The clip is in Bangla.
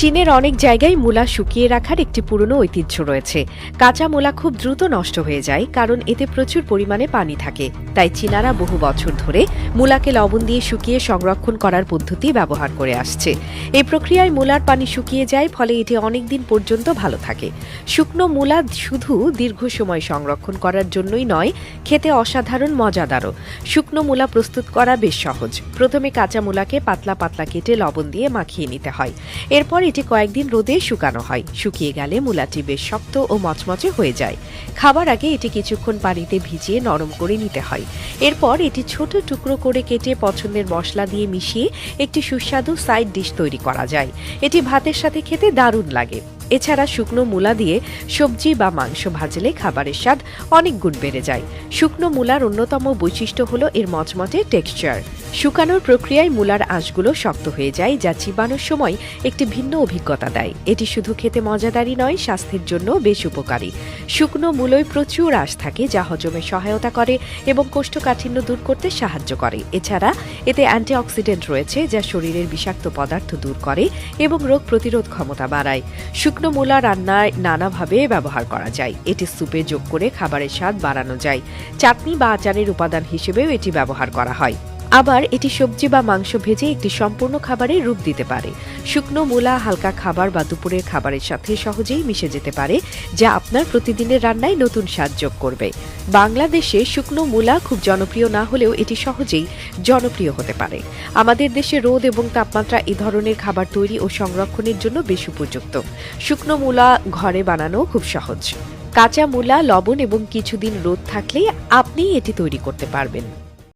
চীনের অনেক জায়গায় মূলা শুকিয়ে রাখার একটি পুরনো ঐতিহ্য রয়েছে। কাঁচা মূলা খুব দ্রুত নষ্ট হয়ে যায়, কারণ এতে প্রচুর পরিমাণে পানি থাকে। তাই চীনারা বহু বছর ধরে মূলাকে লবণ দিয়ে শুকিয়ে সংরক্ষণ করার পদ্ধতি ব্যবহার করে আসছে। এই প্রক্রিয়ায় মূলার পানি শুকিয়ে যায়, ফলে এটি অনেক দিন পর্যন্ত ভালো থাকে। শুকনো মূলা শুধু দীর্ঘ সময় সংরক্ষণ করার জন্যই নয়, খেতে অসাধারণ মজাদারও। শুকনো মূলা প্রস্তুত করা বেশ সহজ। প্রথমে কাঁচা মূলাকে পাতলা পাতলা কেটে লবণ দিয়ে মাখিয়ে নিতে হয়। এরপর এটি কয়েকদিন রোদে শুকানো হয়। শুকিয়ে গেলে মূলাটি বেশ শক্ত ও মচমচে হয়ে যায়। খাবার আগে এটি কিছুক্ষণ পানিতে ভিজিয়ে নরম করে নিতে হয়। এরপর এটি ছোট টুকরো করে কেটে পছন্দের মশলা দিয়ে মিশিয়ে একটি সুস্বাদু সাইড ডিশ তৈরি করা যায়। এটি ভাতের সাথে খেতে দারুণ লাগে। এছাড়া শুকনো মূলা দিয়ে সবজি বা মাংস ভাজলে খাবারের স্বাদ অনেক গুণ বেড়ে যায়। শুকনো মূলার অন্যতম বৈশিষ্ট্য হলো এর মচমচে টেক্সচার। শুকানোর প্রক্রিয়ায় মূলার আঁশগুলো শক্ত হয়ে যায়, যা চিবানোর সময় একটি ভিন্ন অভিজ্ঞতা দেয়। এটি শুধু খেতে মজাদারই নয়, স্বাস্থ্যের জন্য বেশ উপকারী। শুকনো মূলোয় প্রচুর আঁশ থাকে, যা হজমে সহায়তা করে এবং কোষ্ঠকাঠিন্য দূর করতে সাহায্য করে। এছাড়া এতে অ্যান্টিঅক্সিডেন্ট রয়েছে, যা শরীরের বিষাক্ত পদার্থ দূর করে এবং রোগ প্রতিরোধ ক্ষমতা বাড়ায়। শুকনো মূলা রান্নায় নানাভাবে ব্যবহার করা যায়। এটি স্যুপে যোগ করে খাবারের স্বাদ বাড়ানো যায়। চাটনি বা আচারের উপাদান হিসেবেও এটি ব্যবহার করা হয়। আবার এটি সবজি বা মাংস ভেজে একটি সম্পূর্ণ খাবারের রূপ দিতে পারে। শুকনো, মূলা, হালকা খাবার বা দুপুরের খাবারের সাথে সহজেই মিশে যেতে পারে, যা আপনার প্রতিদিনের রান্নায় নতুন স্বাদ যোগ করবে। বাংলাদেশে শুকনো, মূলা খুব জনপ্রিয় না হলেও এটি সহজেই জনপ্রিয় হতে পারে। আমাদের দেশে রোদ এবং তাপমাত্রা এই ধরনের খাবার তৈরি ও সংরক্ষণের জন্য বেশ উপযুক্ত। শুকনো, মূলা ঘরে বানানো খুব সহজ। কাঁচা, মূলা, লবণ এবং কিছুদিন রোদ থাকলে আপনি এটি তৈরি করতে পারবেন।